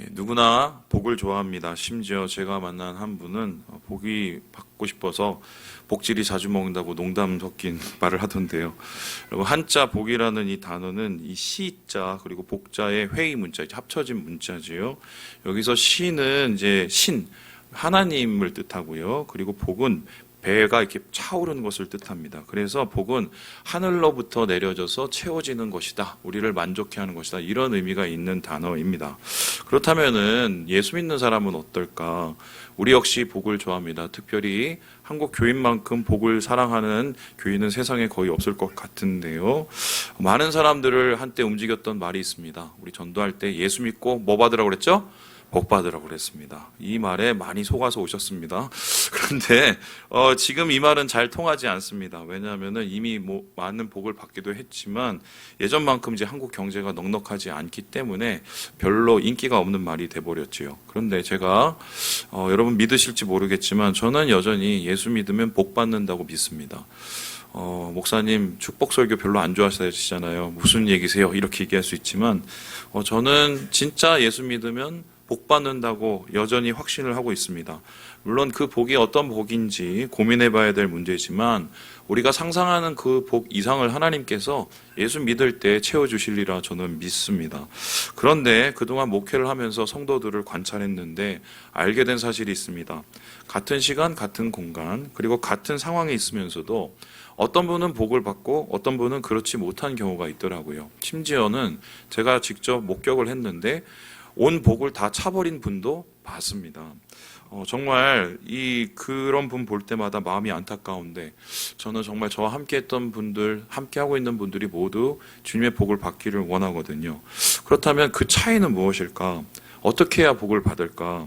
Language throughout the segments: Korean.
예, 누구나 복을 좋아합니다. 심지어 제가 만난 한 분은 어, 복이 받고 싶어서 복질이 자주 먹는다고 농담 섞인 말을 하던데요. 여러분 한자 복이라는 이 단어는 이 시자 그리고 복자의 회의 문자 합쳐진 문자지요. 여기서 시는 이제 신 하나님을 뜻하고요. 그리고 복은 배가 이렇게 차오르는 것을 뜻합니다. 그래서 복은 하늘로부터 내려져서 채워지는 것이다. 우리를 만족해 하는 것이다. 이런 의미가 있는 단어입니다. 그렇다면은 예수 믿는 사람은 어떨까? 우리 역시 복을 좋아합니다. 특별히 한국 교인만큼 복을 사랑하는 교인은 세상에 거의 없을 것 같은데요. 많은 사람들을 한때 움직였던 말이 있습니다. 우리 전도할 때 예수 믿고 뭐 받으라고 그랬죠? 복 받으라고 그랬습니다. 이 말에 많이 속아서 오셨습니다. 그런데 어, 지금 이 말은 잘 통하지 않습니다. 왜냐하면 이미 뭐 많은 복을 받기도 했지만 예전만큼 이제 한국 경제가 넉넉하지 않기 때문에 별로 인기가 없는 말이 돼버렸지요. 그런데 제가 어, 여러분 믿으실지 모르겠지만 저는 여전히 예수 믿으면 복 받는다고 믿습니다. 어, 목사님 축복 설교 별로 안 좋아하시잖아요. 무슨 얘기세요? 이렇게 얘기할 수 있지만 어, 저는 진짜 예수 믿으면 복 받는다고 여전히 확신을 하고 있습니다. 물론 그 복이 어떤 복인지 고민해 봐야 될 문제지만 우리가 상상하는 그 복 이상을 하나님께서 예수 믿을 때 채워 주실리라 저는 믿습니다. 그런데 그동안 목회를 하면서 성도들을 관찰했는데 알게 된 사실이 있습니다. 같은 시간, 같은 공간, 그리고 같은 상황에 있으면서도 어떤 분은 복을 받고 어떤 분은 그렇지 못한 경우가 있더라고요. 심지어는 제가 직접 목격을 했는데 온 복을 다 차버린 분도 봤습니다. 어, 정말 이 그런 분 볼 때마다 마음이 안타까운데 저는 정말 저와 함께했던 분들, 함께하고 있는 분들이 모두 주님의 복을 받기를 원하거든요. 그렇다면 그 차이는 무엇일까? 어떻게 해야 복을 받을까?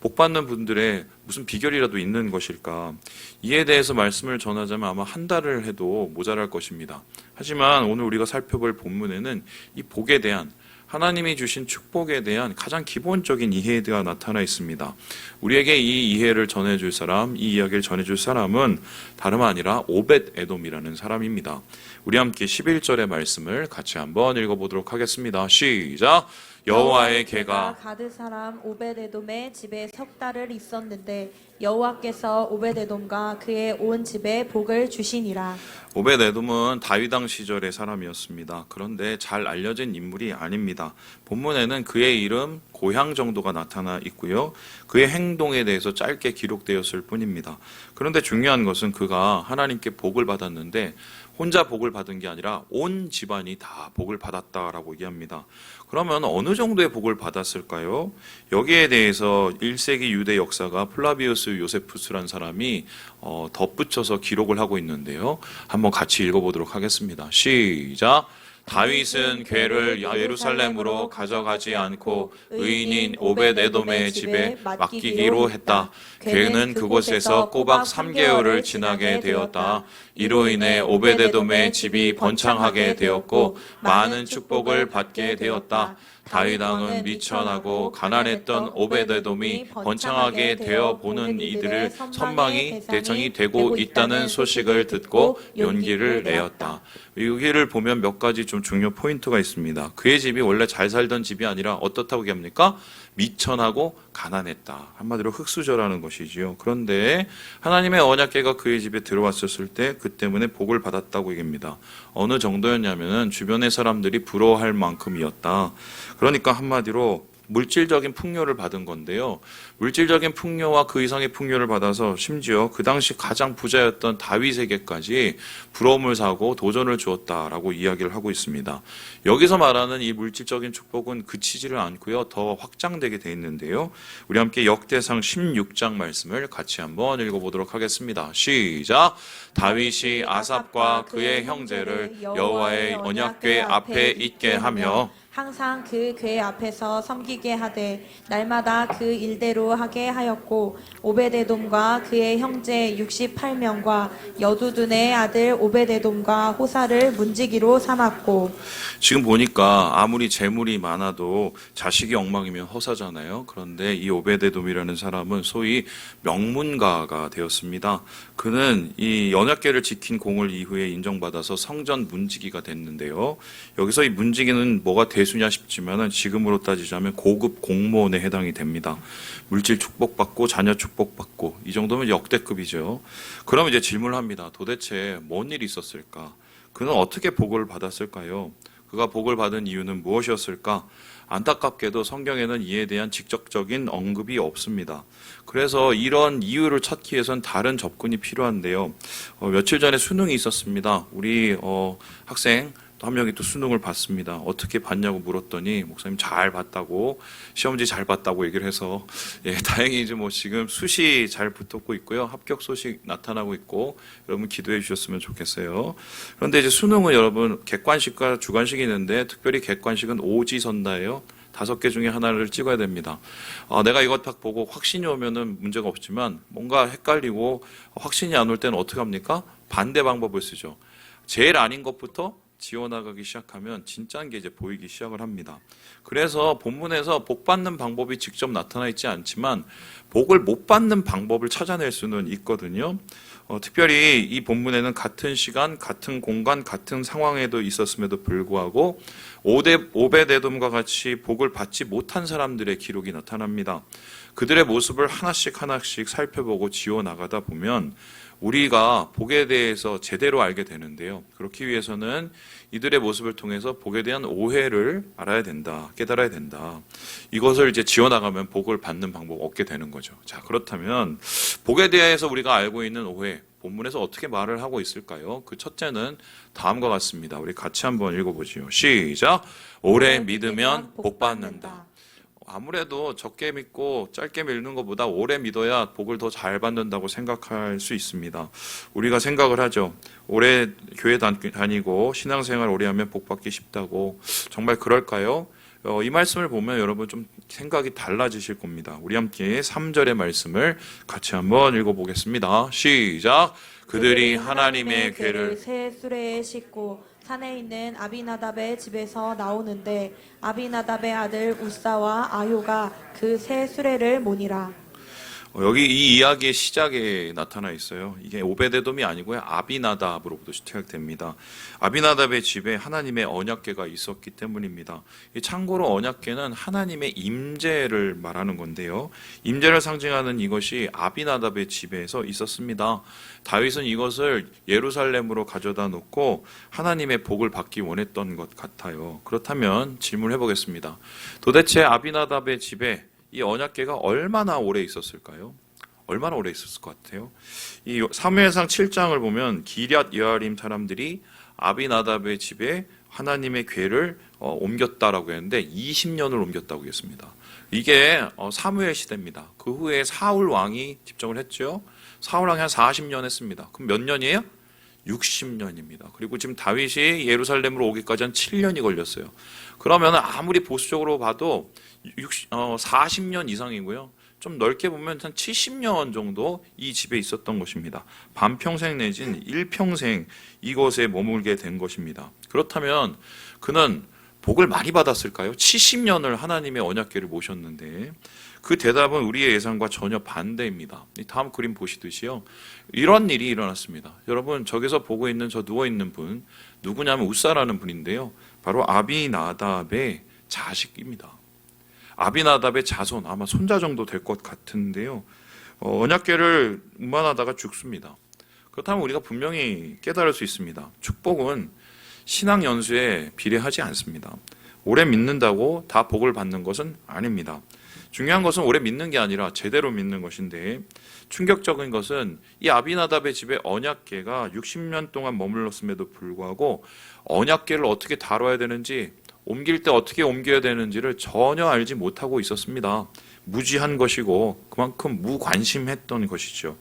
복 받는 분들의 무슨 비결이라도 있는 것일까? 이에 대해서 말씀을 전하자면 아마 한 달을 해도 모자랄 것입니다. 하지만 오늘 우리가 살펴볼 본문에는 이 복에 대한 하나님이 주신 축복에 대한 가장 기본적인 이해가 나타나 있습니다. 우리에게 이 이해를 전해줄 사람, 이 이야기를 전해줄 사람은 다름 아니라 오벳 에돔이라는 사람입니다. 우리 함께 11절의 말씀을 같이 한번 읽어보도록 하겠습니다. 시작! 여호와의 개가 가드 사람 오베데돔의 집에 석 달을 있었는데 여호와께서 오베데돔과 그의 온 집에 복을 주시니라. 오벳 에돔은 다윗왕 시절의 사람이었습니다. 그런데 잘 알려진 인물이 아닙니다. 본문에는 그의 이름, 고향 정도가 나타나 있고요. 그의 행동에 대해서 짧게 기록되었을 뿐입니다. 그런데 중요한 것은 그가 하나님께 복을 받았는데 혼자 복을 받은 게 아니라 온 집안이 다 복을 받았다라고 얘기합니다. 그러면 어느 정도의 복을 받았을까요? 여기에 대해서 1세기 유대 역사가 플라비우스 요세푸스란 사람이 어, 덧붙여서 기록을 하고 있는데요. 한번 같이 읽어보도록 하겠습니다. 시작. 다윗은 괴를 예루살렘으로 가져가지 않고 의인인 오벳에돔의 집에 맡기기로 했다. 괴는 그곳에서 꼬박 3개월을 지나게 되었다. 이로 인해 오벳에돔의 집이 번창하게 되었고 많은 축복을 받게 되었다. 다윗 왕은 미천하고 가난했던 오베데돔이 번창하게 되어 보는 이들을 선망이 대상이 되고 있다는 소식을 듣고 용기를 내었다. 여기를 보면 몇 가지 좀 중요 포인트가 있습니다. 그의 집이 원래 잘 살던 집이 아니라 어떻다고 얘기합니까? 미천하고 가난했다. 한마디로 흙수저라는 것이지요. 그런데 하나님의 언약계가 그의 집에 들어왔었을 때 그 때문에 복을 받았다고 얘기합니다. 어느 정도였냐면은 주변의 사람들이 부러워할 만큼이었다. 그러니까 한마디로 물질적인 풍요를 받은 건데요. 물질적인 풍요와 그 이상의 풍요를 받아서 심지어 그 당시 가장 부자였던 다윗에게까지 부러움을 사고 도전을 주었다라고 이야기를 하고 있습니다. 여기서 말하는 이 물질적인 축복은 그치지를 않고요. 더 확장되게 돼 있는데요. 우리 함께 역대상 16장 말씀을 같이 한번 읽어보도록 하겠습니다. 시작. 다윗이 아삽과 그의 형제를 여호와의 언약궤 앞에 있게 하며 항상 그 궤 앞에서 섬기게 하되 날마다 그 일대로 하게 하였고 오베데돔과 그의 형제 68명과 여두둔의 아들 오베데돔과 호사를 문지기로 삼았고 지금 보니까 아무리 재물이 많아도 자식이 엉망이면 허사잖아요. 그런데 이 오베데돔이라는 사람은 소위 명문가가 되었습니다. 그는 이 연약계를 지킨 공을 이후에 인정받아서 성전 문지기가 됐는데요. 여기서 이 문지기는 뭐가 될 예수냐 싶지만은 지금으로 따지자면 고급 공무원에 해당이 됩니다. 물질 축복받고 자녀 축복받고 이 정도면 역대급이죠. 그러면 이제 질문을 합니다. 도대체 뭔 일이 있었을까? 그는 어떻게 복을 받았을까요? 그가 복을 받은 이유는 무엇이었을까? 안타깝게도 성경에는 이에 대한 직접적인 언급이 없습니다. 그래서 이런 이유를 찾기 위해선 다른 접근이 필요한데요. 어, 며칠 전에 수능이 있었습니다. 우리 어, 학생 또 한 명이 또 수능을 봤습니다. 어떻게 봤냐고 물었더니 목사님 잘 봤다고 시험지 잘 봤다고 얘기를 해서 예, 다행히 이제 뭐 지금 수시 잘 붙었고 있고요. 합격 소식 나타나고 있고 여러분 기도해 주셨으면 좋겠어요. 그런데 이제 수능은 여러분 객관식과 주관식이 있는데 특별히 객관식은 오지선다예요. 다섯 개 중에 하나를 찍어야 됩니다. 아, 내가 이것 딱 보고 확신이 오면은 문제가 없지만 뭔가 헷갈리고 확신이 안 올 때는 어떻게 합니까? 반대 방법을 쓰죠. 제일 아닌 것부터 지워나가기 시작하면 진짜인 게 이제 보이기 시작을 합니다. 그래서 본문에서 복 받는 방법이 직접 나타나 있지 않지만 복을 못 받는 방법을 찾아낼 수는 있거든요. 어, 특별히 이 본문에는 같은 시간, 같은 공간, 같은 상황에도 있었음에도 불구하고 오대, 오베데돔과 같이 복을 받지 못한 사람들의 기록이 나타납니다. 그들의 모습을 하나씩 하나씩 살펴보고 지워 나가다 보면 우리가 복에 대해서 제대로 알게 되는데요. 그렇기 위해서는 이들의 모습을 통해서 복에 대한 오해를 알아야 된다, 깨달아야 된다. 이것을 이제 지어나가면 복을 받는 방법 얻게 되는 거죠. 자, 그렇다면 복에 대해서 우리가 알고 있는 오해, 본문에서 어떻게 말을 하고 있을까요? 그 첫째는 다음과 같습니다. 우리 같이 한번 읽어보지요. 시작. 오래 믿으면 복 받는다. 아무래도 적게 믿고 짧게 믿는 것보다 오래 믿어야 복을 더 잘 받는다고 생각할 수 있습니다. 우리가 생각을 하죠. 오래 교회 다- 다니고 신앙생활 오래 하면 복 받기 쉽다고 정말 그럴까요? 어, 이 말씀을 보면 여러분 좀 생각이 달라지실 겁니다. 우리 함께 3절의 말씀을 같이 한번 읽어보겠습니다. 시작. 그들이 하나님의 괴를 새 수레에 싣고 산에 있는 아비나답의 집에서 나오는데 아비나답의 아들 우사와 아효가 그새 수레를 모니라. 어, 여기 이 이야기의 시작에 나타나 있어요. 이게 오베데돔이 아니고요. 아비나답으로부터 시작됩니다. 아비나답의 집에 하나님의 언약궤가 있었기 때문입니다. 이 참고로 언약궤는 하나님의 임재를 말하는 건데요. 임재를 상징하는 이것이 아비나답의 집에서 있었습니다. 다윗은 이것을 예루살렘으로 가져다 놓고 하나님의 복을 받기 원했던 것 같아요. 그렇다면 질문해 보겠습니다. 도대체 아비나답의 집에 이 언약궤가 얼마나 오래 있었을까요? 얼마나 오래 있었을 것 같아요? 이 사무엘상 7장을 보면 기럇 여아림 사람들이 아비나답의 집에 하나님의 궤를 어, 옮겼다라고 했는데 20년을 옮겼다고 했습니다. 이게 어, 사무엘 시대입니다. 그 후에 사울 왕이 집정을 했죠. 사울 왕이 한 40년 했습니다. 그럼 몇 년이에요? 60년입니다. 그리고 지금 다윗이 예루살렘으로 오기까지 한 7년이 걸렸어요. 그러면 아무리 보수적으로 봐도 60, 어, 40년 이상이고요. 좀 넓게 보면 한 70년 정도 이 집에 있었던 것입니다. 반평생 내진 일평생 이곳에 머물게 된 것입니다. 그렇다면 그는 복을 많이 받았을까요? 70년을 하나님의 언약궤를 모셨는데 그 대답은 우리의 예상과 전혀 반대입니다. 이 다음 그림 보시듯이요. 이런 일이 일어났습니다. 여러분 저기서 보고 있는 저 누워 있는 분 누구냐면 우사라는 분인데요. 바로 아비나답의 자식입니다. 아비나답의 자손 아마 손자 정도 될 것 같은데요. 어, 언약궤를 운반하다가 죽습니다. 그렇다면 우리가 분명히 깨달을 수 있습니다. 축복은 신앙 연수에 비례하지 않습니다. 오래 믿는다고 다 복을 받는 것은 아닙니다. 중요한 것은 오래 믿는 게 아니라 제대로 믿는 것인데 충격적인 것은 이 아비나답의 집에 언약궤가 60년 동안 머물렀음에도 불구하고 언약궤를 어떻게 다뤄야 되는지 옮길 때 어떻게 옮겨야 되는지를 전혀 알지 못하고 있었습니다. 무지한 것이고 그만큼 무관심했던 것이죠.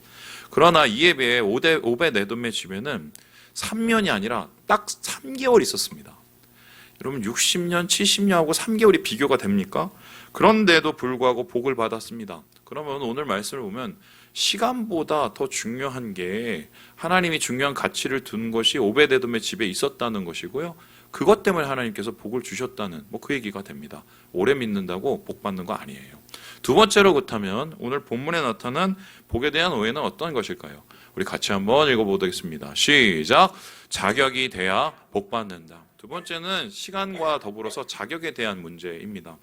그러나 이에 비해 오데 오베 네돔의 집에는 3년이 아니라 딱 3개월 있었습니다. 여러분 60년, 70년하고 3개월이 비교가 됩니까? 그런데도 불구하고 복을 받았습니다. 그러면 오늘 말씀을 보면 시간보다 더 중요한 게 하나님이 중요한 가치를 둔 것이 오베데돔의 집에 있었다는 것이고요. 그것 때문에 하나님께서 복을 주셨다는 뭐 그 얘기가 됩니다. 오래 믿는다고 복 받는 거 아니에요. 두 번째로 그렇다면 오늘 본문에 나타난 복에 대한 오해는 어떤 것일까요? 우리 같이 한번 읽어보겠습니다. 시작. 자격이 돼야 복 받는다. 두두 번째는 시간과 더불어서 자격에 대한 문제입니다.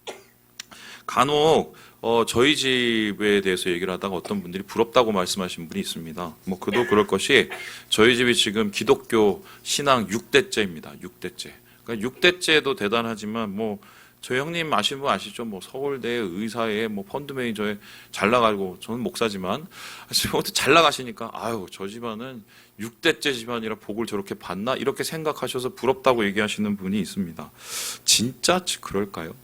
간혹 어, 저희 집에 대해서 얘기를 하다가 어떤 분들이 부럽다고 말씀하신 분이 있습니다. 뭐 그도 그럴 것이 저희 집이 지금 기독교 신앙 6대째입니다. 6대째. 그러니까 6대째도 대단하지만 뭐 저희 형님 아시는 분 아시죠? 뭐 서울대 의사에 뭐 펀드 매니저에 잘 나가고 저는 목사지만 지금 어떻게 잘 나가시니까 아유 저 집안은 6대째 집안이라 복을 저렇게 받나 이렇게 생각하셔서 부럽다고 얘기하시는 분이 있습니다. 진짜 그럴까요?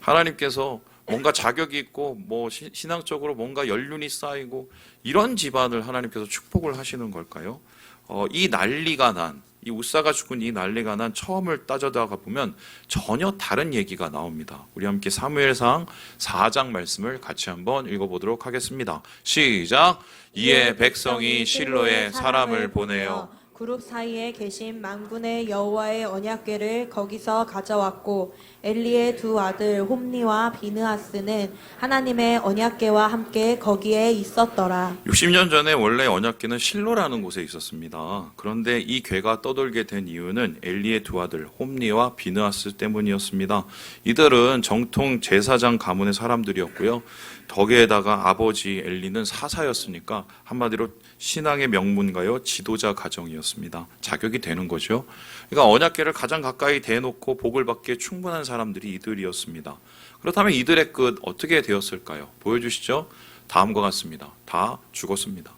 하나님께서 뭔가 자격이 있고 뭐 시- 신앙적으로 뭔가 연륜이 쌓이고 이런 집안을 하나님께서 축복을 하시는 걸까요? 어, 이 난리가 난, 이 우사가 죽은 이 난리가 난 처음을 따져다가 보면 전혀 다른 얘기가 나옵니다. 우리 함께 사무엘상 4장 말씀을 같이 한번 읽어보도록 하겠습니다. 시작. 이에 백성이 실로에 사람을 보내어 그룹 사이에 계신 만군의 여호와의 언약궤를 거기서 가져왔고 엘리의 두 아들 홈니와 비느하스는 하나님의 언약궤와 함께 거기에 있었더라. 60년 전에 원래 언약궤는 실로라는 곳에 있었습니다. 그런데 이 궤가 떠돌게 된 이유는 엘리의 두 아들 홈니와 비느하스 때문이었습니다. 이들은 정통 제사장 가문의 사람들이었고요. 덕에다가 아버지 엘리는 사사였으니까 한마디로 신앙의 명문가요 지도자 가정이었습니다. 자격이 되는 거죠. 그러니까 언약궤를 가장 가까이 대놓고 복을 받기에 충분한 사람들이 이들이었습니다. 그렇다면 이들의 끝 어떻게 되었을까요? 보여주시죠. 다음과 같습니다. 다 죽었습니다.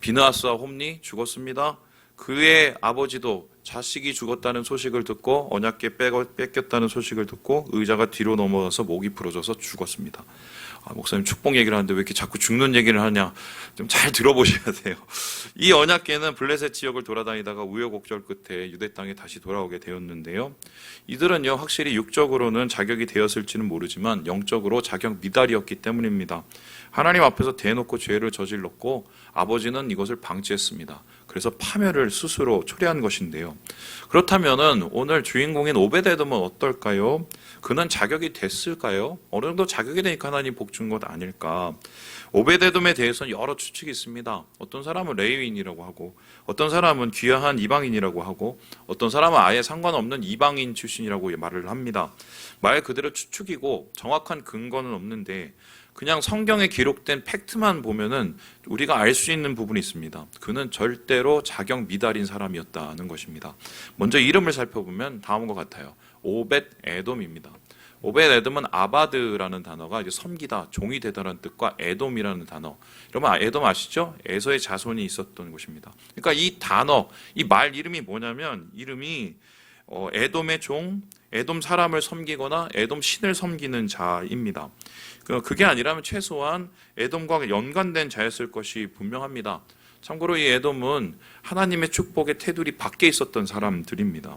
비느하스와 홈니 죽었습니다. 그의 아버지도 자식이 죽었다는 소식을 듣고 빼고- 뺏겼다는 소식을 듣고 의자가 뒤로 넘어가서 목이 부러져서 죽었습니다. 아, 목사님 축복 얘기를 하는데 왜 이렇게 자꾸 죽는 얘기를 하냐? 좀 잘 들어보셔야 돼요. 이 언약궤는 블레셋 지역을 돌아다니다가 우여곡절 끝에 유대 땅에 다시 돌아오게 되었는데요. 이들은요 확실히 육적으로는 자격이 되었을지는 모르지만 영적으로 자격 미달이었기 때문입니다. 하나님 앞에서 대놓고 죄를 저질렀고 아버지는 이것을 방치했습니다. 그래서 파멸을 스스로 초래한 것인데요. 그렇다면은 오늘 주인공인 오베데돔은 어떨까요? 그는 자격이 됐을까요? 어느 정도 자격이 되니까 하나님 복준 것 아닐까? 오베데돔에 대해서는 여러 추측이 있습니다. 어떤 사람은 레위인이라고 하고, 어떤 사람은 귀화한 이방인이라고 하고, 어떤 사람은 아예 상관없는 이방인 출신이라고 말을 합니다. 말 그대로 추측이고 정확한 근거는 없는데 그냥 성경에 기록된 팩트만 보면은 우리가 알 수 있는 부분이 있습니다. 그는 절대로 자격 미달인 사람이었다는 것입니다. 먼저 이름을 살펴보면 다음과 같아요. 오벳 에돔입니다. 오벳 에돔은 아바드라는 단어가 이제 섬기다, 종이 되다라는 뜻과 에돔이라는 단어. 여러분 아- 에돔 아시죠? 에서의 자손이 있었던 곳입니다. 그러니까 이 단어, 이 말 이름이 뭐냐면 이름이 어, 에돔의 종, 에돔 사람을 섬기거나 에돔 신을 섬기는 자입니다. 그- 그게 아니라면 최소한 에돔과 연관된 자였을 것이 분명합니다. 참고로 이 에돔은 하나님의 축복의 테두리 밖에 있었던 사람들입니다.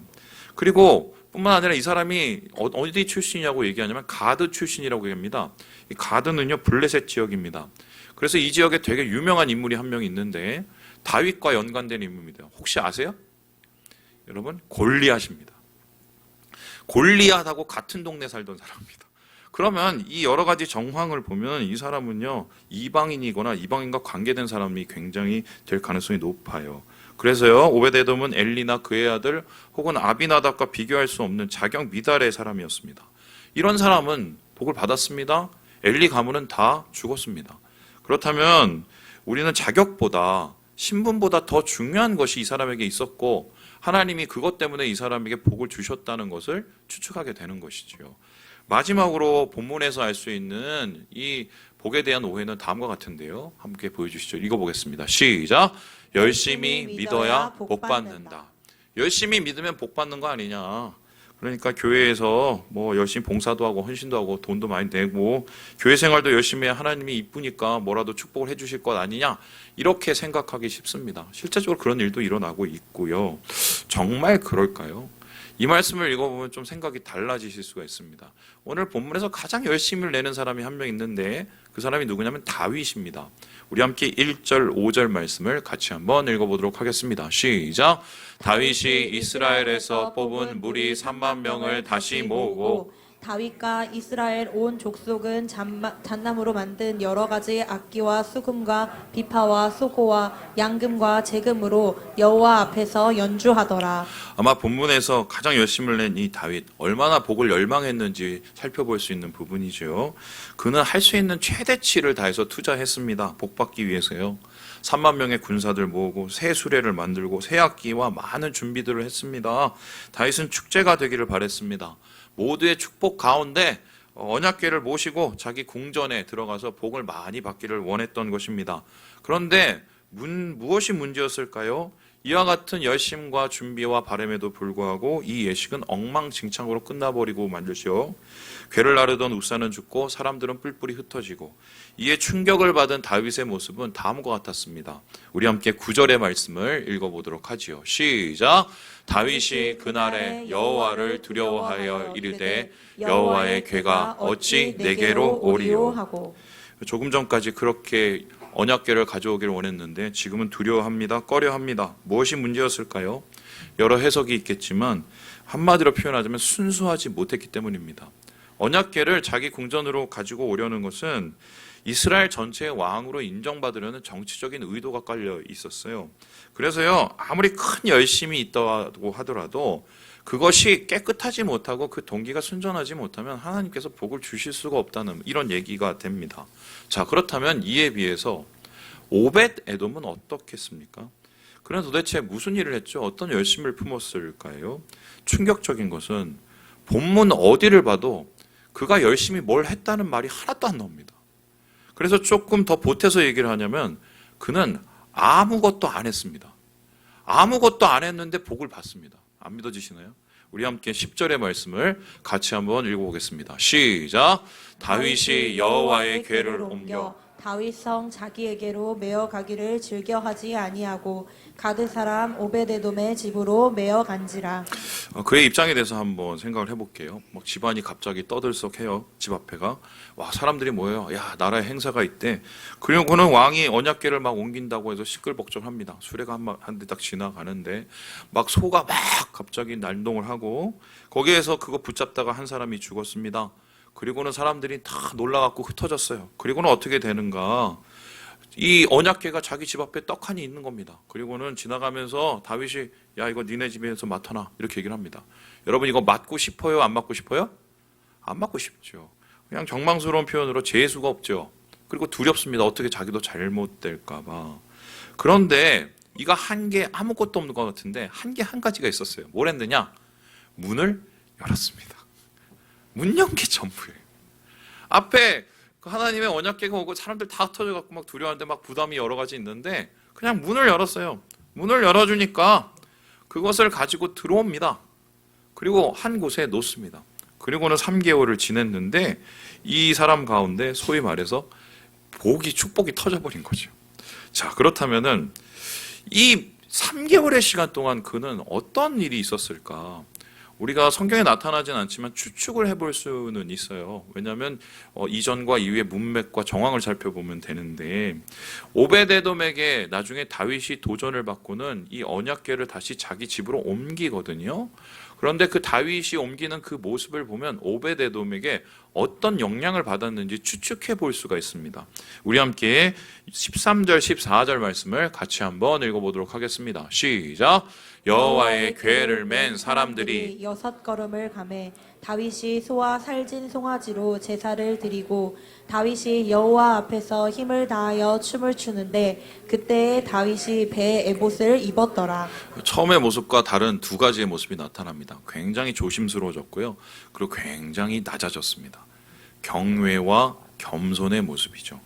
그리고 뿐만 아니라 이 사람이 어- 어디 출신이냐고 얘기하냐면 가드 출신이라고 얘기합니다. 이 가드는요 블레셋 지역입니다. 그래서 이 지역에 되게 유명한 인물이 한 명 있는데 다윗과 연관된 인물입니다. 혹시 아세요? 여러분 골리앗입니다. 골리앗하고 같은 동네 살던 사람입니다. 그러면 이 여러 가지 정황을 보면 이 사람은요 이방인이거나 이방인과 관계된 사람이 굉장히 될 가능성이 높아요. 그래서요 오베데돔은 엘리나 그의 아들 혹은 아비나답과 비교할 수 없는 자격 미달의 사람이었습니다. 이런 사람은 복을 받았습니다. 엘리 가문은 다 죽었습니다. 그렇다면 우리는 자격보다 신분보다 더 중요한 것이 이 사람에게 있었고 하나님이 그것 때문에 이 사람에게 복을 주셨다는 것을 추측하게 되는 것이지요. 마지막으로 본문에서 알 수 있는 이 복에 대한 오해는 다음과 같은데요. 함께 보여주시죠. 읽어보겠습니다. 시작. 열심히 믿어야 복 받는다. 열심히 믿으면 복 받는 거 아니냐. 그러니까 교회에서 뭐 열심히 봉사도 하고 헌신도 하고 돈도 많이 내고 교회 생활도 열심히 해 하나님이 이쁘니까 뭐라도 축복을 해 주실 것 아니냐 이렇게 생각하기 쉽습니다. 실제적으로 그런 일도 일어나고 있고요. 정말 그럴까요? 이 말씀을 읽어보면 좀 생각이 달라지실 수가 있습니다. 오늘 본문에서 가장 열심을 내는 사람이 한 명 있는데 그 사람이 누구냐면 다윗입니다. 우리 함께 1절, 5절 말씀을 같이 한번 읽어보도록 하겠습니다. 시작. 다윗이 이스라엘에서 뽑은 무리 3만 명을 다시 모으고 다윗과 이스라엘 온 족속은 잣나무로 만든 여러 가지 악기와 수금과 비파와 소고와 양금과 재금으로 여호와 앞에서 연주하더라. 아마 본문에서 가장 열심을 낸 이 다윗 얼마나 복을 열망했는지 살펴볼 수 있는 부분이죠. 그는 할 수 있는 최대치를 다해서 투자했습니다. 복 받기 위해서요. 3만 명의 군사들 모으고 새 수레를 만들고 새 악기와 많은 준비들을 했습니다. 다윗은 축제가 되기를 바랬습니다. 모두의 축복 가운데 언약궤를 모시고 자기 궁전에 들어가서 복을 많이 받기를 원했던 것입니다. 그런데 문, 무엇이 문제였을까요? 이와 같은 열심과 준비와 바람에도 불구하고 이 예식은 엉망진창으로 끝나버리고 말이죠. 괴를 나르던 우사는 죽고 사람들은 뿔뿔이 흩어지고 이에 충격을 받은 다윗의 모습은 다음과 같았습니다. 우리 함께 구절의 말씀을 읽어보도록 하지요. 시작. 다윗이 그날에 여호와를 두려워하여 이르되 여호와의 괴가 어찌 내게로 오리요. 하고 조금 전까지 그렇게 언약궤를 가져오기를 원했는데 지금은 두려워합니다. 꺼려합니다. 무엇이 문제였을까요? 여러 해석이 있겠지만 한마디로 표현하자면 순수하지 못했기 때문입니다. 언약궤를 자기 궁전으로 가지고 오려는 것은 이스라엘 전체의 왕으로 인정받으려는 정치적인 의도가 깔려 있었어요. 그래서요, 아무리 큰 열심이 있다고 하더라도 그것이 깨끗하지 못하고 그 동기가 순전하지 못하면 하나님께서 복을 주실 수가 없다는 이런 얘기가 됩니다. 자, 그렇다면 이에 비해서 오벳 에돔은 어떻겠습니까? 그는 도대체 무슨 일을 했죠? 어떤 열심을 품었을까요? 충격적인 것은 본문 어디를 봐도 그가 열심히 뭘 했다는 말이 하나도 안 나옵니다. 그래서 조금 더 보태서 얘기를 하냐면 그는 아무것도 안 했습니다. 아무것도 안 했는데 복을 받습니다. 안 믿어지시나요? 우리 함께 10절의 말씀을 같이 한번 읽어보겠습니다. 시작. 다윗이 여호와의 궤를 옮겨 다윗 성 자기에게로 메어 가기를 즐겨하지 아니하고 가드 사람 오베데돔의 집으로 메어 간지라 어, 그의 입장에 대해서 한번 생각을 해볼게요. 막 집안이 갑자기 떠들썩해요. 집 앞에가 와 사람들이 모여요. 야 나라에 행사가 있대. 그리고 그는 왕이 언약궤를 막 옮긴다고 해서 시끌벅적합니다. 수레가 한대 딱 지나가는데 막 소가 막 갑자기 난동을 하고 거기에서 그거 붙잡다가 한 사람이 죽었습니다. 그리고는 사람들이 다 놀라갖고 흩어졌어요. 그리고는 어떻게 되는가? 이 언약궤가 자기 집 앞에 떡하니 있는 겁니다. 그리고는 지나가면서 다윗이 야 이거 니네 집에서 맡아놔 이렇게 얘기를 합니다. 여러분 이거 맞고 싶어요? 안 맞고 싶어요? 안 맞고 싶죠. 그냥 경망스러운 표현으로 재수가 없죠. 그리고 두렵습니다. 어떻게 자기도 잘못될까봐. 그런데 이가 한 게 아무것도 없는 것 같은데 한 게한 가지가 있었어요. 뭘 했느냐? 문을 열었습니다. 문 연 게 전부예요. 앞에 그 하나님의 언약궤가 오고 사람들 다 흩어져 갖고 막 두려워하는데 막 부담이 여러 가지 있는데 그냥 문을 열었어요. 문을 열어주니까 그것을 가지고 들어옵니다. 그리고 한 곳에 놓습니다. 그리고는 3개월을 지냈는데 이 사람 가운데 소위 말해서 복이 축복이 터져버린 거죠. 자 그렇다면은 이 3개월의 시간 동안 그는 어떤 일이 있었을까? 우리가 성경에 나타나진 않지만 추측을 해볼 수는 있어요. 왜냐하면 어, 이전과 이후의 문맥과 정황을 살펴보면 되는데 오베데돔에게 나중에 다윗이 도전을 받고는 이 언약궤를 다시 자기 집으로 옮기거든요. 그런데 그 다윗이 옮기는 그 모습을 보면 오베데돔에게 어떤 영향을 받았는지 추측해 볼 수가 있습니다. 우리 함께 13절 14절 말씀을 같이 한번 읽어보도록 하겠습니다. 시작. 여호와의 궤를 맨 사람들이 여섯 걸음을 감해 다윗이 소와 살진 송아지로 제사를 드리고 다윗이 여호와 앞에서 힘을 다하여 춤을 추는데 그때에 다윗이 배에 에봇을 입었더라. 처음의 모습과 다른 두 가지의 모습이 나타납니다. 굉장히 조심스러워졌고요. 그리고 굉장히 낮아졌습니다. 경외와 겸손의 모습이죠.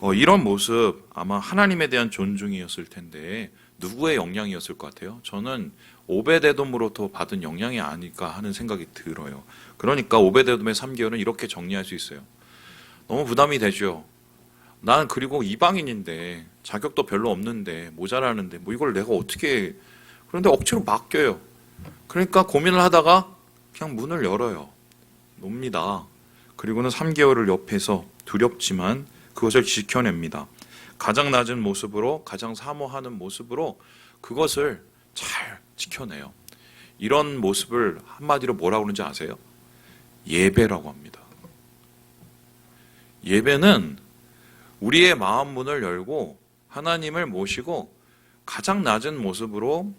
어, 이런 모습 아마 하나님에 대한 존중이었을 텐데 누구의 영향이었을 것 같아요? 저는 오베데돔으로부터 받은 영향이 아닐까 하는 생각이 들어요. 그러니까 오베데돔의 3개월은 이렇게 정리할 수 있어요. 너무 부담이 되죠. 난 그리고 이방인인데 자격도 별로 없는데 모자라는데 뭐 이걸 내가 어떻게 그런데 억지로 맡겨요. 그러니까 고민을 하다가 그냥 문을 열어요. 놉니다. 그리고는 3개월을 옆에서 두렵지만 그것을 지켜냅니다. 가장 낮은 모습으로 가장 사모하는 모습으로 그것을 잘 지켜내요. 이런 모습을 한마디로 뭐라고 그러는지 아세요? 예배라고 합니다. 예배는 우리의 마음 문을 열고 하나님을 모시고 가장 낮은 모습으로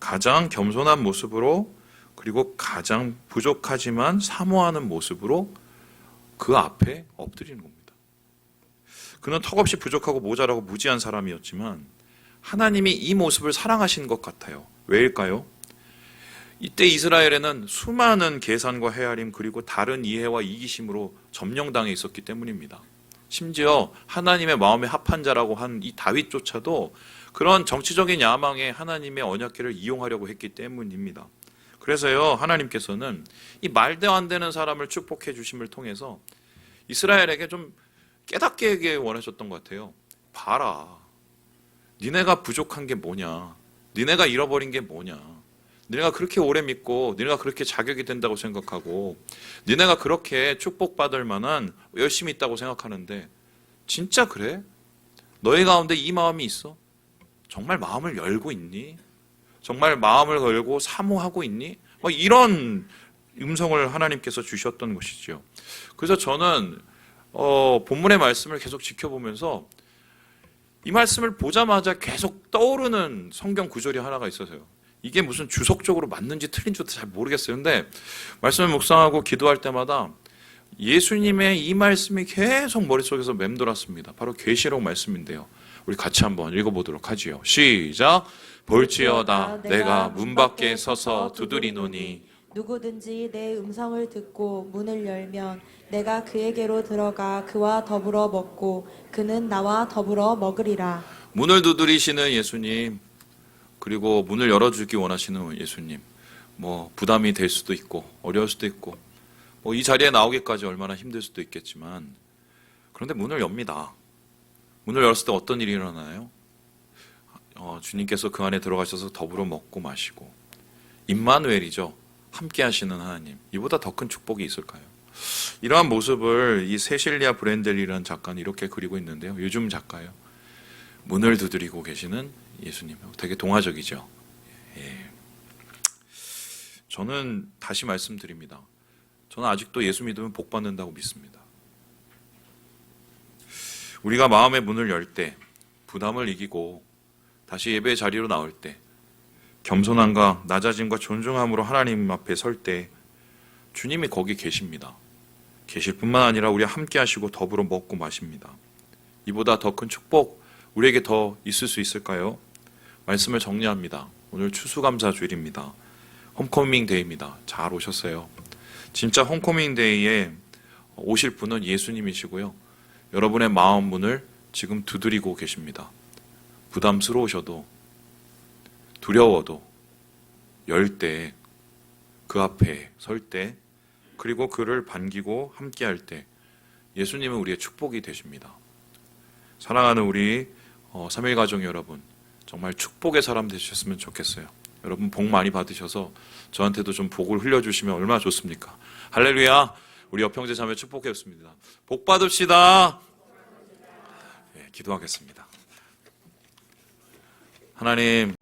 가장 겸손한 모습으로 그리고 가장 부족하지만 사모하는 모습으로 그 앞에 엎드리는 겁니다. 그는 턱없이 부족하고 모자라고 무지한 사람이었지만 하나님이 이 모습을 사랑하신 것 같아요. 왜일까요? 이때 이스라엘에는 수많은 계산과 헤아림 그리고 다른 이해와 이기심으로 점령당해 있었기 때문입니다. 심지어 하나님의 마음에 합한 자라고 한 이 다윗조차도 그런 정치적인 야망에 하나님의 언약궤를 이용하려고 했기 때문입니다. 그래서요 하나님께서는 이 말도 안 되는 사람을 축복해 주심을 통해서 이스라엘에게 좀 깨닫게 하기 원하셨던 것 같아요. 봐라, 니네가 부족한 게 뭐냐? 니네가 잃어버린 게 뭐냐? 니네가 그렇게 오래 믿고 니네가 그렇게 자격이 된다고 생각하고 니네가 그렇게 축복받을 만한 열심히 있다고 생각하는데 진짜 그래? 너희 가운데 이 마음이 있어? 정말 마음을 열고 있니? 정말 마음을 열고 사모하고 있니? 뭐 이런 음성을 하나님께서 주셨던 것이죠. 그래서 저는 어, 본문의 말씀을 계속 지켜보면서 이 말씀을 보자마자 계속 떠오르는 성경 구절이 하나가 있어서요. 이게 무슨 주석적으로 맞는지 틀린지도 잘 모르겠어요. 근데 말씀을 묵상하고 기도할 때마다 예수님의 이 말씀이 계속 머릿속에서 맴돌았습니다. 바로 계시록 말씀인데요. 우리 같이 한번 읽어보도록 하지요. 시작. 볼지어다 내가 문 밖에 서서 두드리노니 누구든지 내 음성을 듣고 문을 열면 내가 그에게로 들어가 그와 더불어 먹고 그는 나와 더불어 먹으리라. 문을 두드리시는 예수님 그리고 문을 열어주기 원하시는 예수님 뭐 부담이 될 수도 있고 어려울 수도 있고 뭐 이 자리에 나오기까지 얼마나 힘들 수도 있겠지만 그런데 문을 엽니다. 문을 열었을 때 어떤 일이 일어나요? 어, 주님께서 그 안에 들어가셔서 더불어 먹고 마시고 임마누엘이죠. 함께 하시는 하나님. 이보다 더 큰 축복이 있을까요? 이러한 모습을 이 세실리아 브랜델이라는 작가는 이렇게 그리고 있는데요. 요즘 작가요. 문을 두드리고 계시는 예수님. 되게 동화적이죠. 예. 저는 다시 말씀드립니다. 저는 아직도 예수 믿으면 복 받는다고 믿습니다. 우리가 마음의 문을 열 때, 부담을 이기고 다시 예배 자리로 나올 때, 겸손함과 낮아짐과 존중함으로 하나님 앞에 설 때, 주님이 거기 계십니다. 계실 뿐만 아니라 우리 함께 하시고 더불어 먹고 마십니다. 이보다 더 큰 축복 우리에게 더 있을 수 있을까요? 말씀을 정리합니다. 오늘 추수감사 주일입니다. 홈커밍 데이입니다. 잘 오셨어요. 진짜 홈커밍 데이에 오실 분은 예수님이시고요. 여러분의 마음 문을 지금 두드리고 계십니다. 부담스러우셔도 두려워도 열 때 그 앞에 설 때 그리고 그를 반기고 함께 할 때 예수님은 우리의 축복이 되십니다. 사랑하는 우리 어, 3일 가족 여러분 정말 축복의 사람 되셨으면 좋겠어요. 여러분 복 많이 받으셔서 저한테도 좀 복을 흘려주시면 얼마나 좋습니까? 할렐루야! 우리 여평제 자매 축복했습니다. 복 받읍시다. 예, 기도하겠습니다. 하나님